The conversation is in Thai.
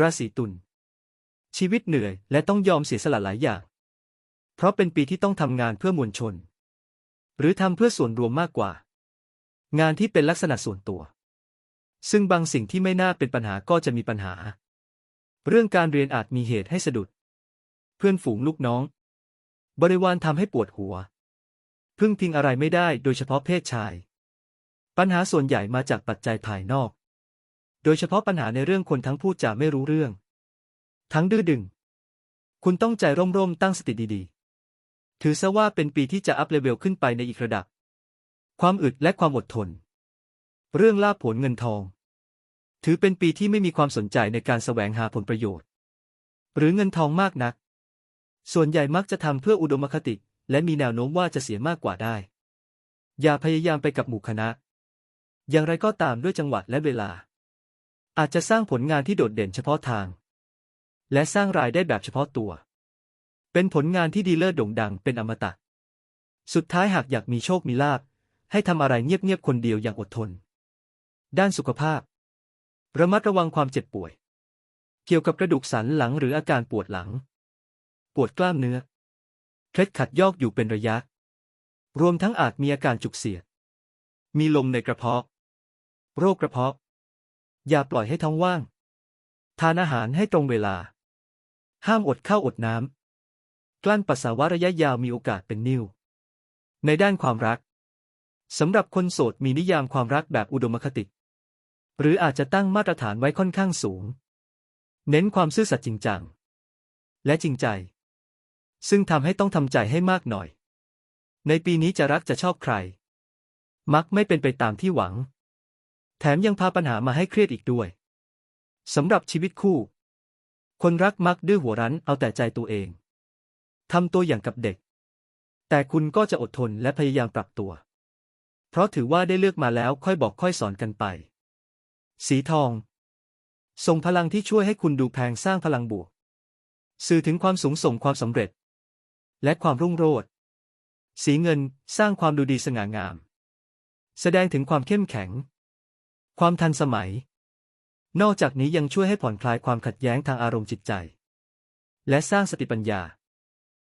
ราศีตุลชีวิตเหนื่อยและต้องยอมเสียสละหลายอย่าง เพราะเป็นปีที่ต้องทำงานเพื่อมวลชน หรือทำเพื่อส่วนรวมมากกว่า งานที่เป็นลักษณะส่วนตัว ซึ่งบางสิ่งที่ไม่น่าเป็นปัญหาก็จะมีปัญหา เรื่องการเรียนอาจมีเหตุให้สะดุด เพื่อนฝูงลูกน้อง บริวารทำให้ปวดหัว พึ่งพิงอะไรไม่ได้โดยเฉพาะเพศชาย ปัญหาส่วนใหญ่มาจากปัจจัยภายนอก โดยเฉพาะปัญหาในเรื่องคนทั้งพูดจาไม่รู้เรื่อง ทั้งดื้อดึง คุณต้องใจร่มๆตั้งสติดีๆ ถือซะว่าเป็นปีที่จะอัพเลเวลขึ้นไปในอีกระดับ ความอึดและความอดทน เรื่องลาภผลเงินทอง ถือเป็นปีที่ไม่มีความสนใจในการแสวงหาผลประโยชน์ หรือเงินทองมากนัก ส่วนใหญ่มักจะทำเพื่ออุดมคติ และมีแนวโน้มว่าจะเสียมากกว่าได้ อย่าพยายามไปกับหมู่คณะ อย่างไรก็ตามด้วยจังหวะและเวลา อาจจะสร้างผลงานที่โดดเด่นเฉพาะทาง และสร้างรายได้แบบเฉพาะตัว เป็นผลงานที่ดีเลิศโด่งดังเป็นอมตะ สุดท้ายหากอยากมีโชคมีลาภให้ทำอะไรเงียบๆคนเดียวอย่างอดทน ด้านสุขภาพ ระมัดระวังความเจ็บป่วย เกี่ยวกับกระดูกสันหลังหรืออาการปวดหลัง ปวดกล้ามเนื้อเคล็ดขัดยอกอยู่เป็นระยะ รวมทั้งอาจมีอาการจุกเสียด มีลมในกระเพาะ โรคกระเพาะ อย่าปล่อยให้ท้องว่าง ทานอาหารให้ตรงเวลา ห้ามอดข้าวอดน้ำ กลั้นปัสสาวะระยะยาวมีโอกาสเป็นนิ่ว ในด้านความรักสำหรับคนโสดมีนิยามความรักแบบอุดมคติ หรืออาจจะตั้งมาตรฐานไว้ค่อนข้างสูง เน้นความซื่อสัตย์จริงจัง และจริงใจ ซึ่งทำให้ต้องทำใจให้มากหน่อย ในปีนี้จะรักจะชอบใคร มักไม่เป็นไปตามที่หวัง แถมยังพาปัญหามาให้เครียดอีกด้วยสำหรับชีวิตคู่ คนรักมักดื้อหัวรั้นเอาแต่ใจตัวเองทำตัวอย่างกับเด็ก แต่คุณก็จะอดทนและพยายามปรับตัว เพราะถือว่าได้เลือกมาแล้วค่อยบอกค่อยสอนกันไป สีทอง ส่งพลังที่ช่วยให้คุณดูแพงสร้างพลังบวก สื่อถึงความสูงส่งความสำเร็จ และความรุ่งโรจน์สีเงินสร้างความดูดีสง่างาม แสดงถึงความเข้มแข็ง ความทันสมัย นอกจากนี้ยังช่วยให้ผ่อนคลายความขัดแย้งทางอารมณ์จิตใจ และสร้างสติปัญญา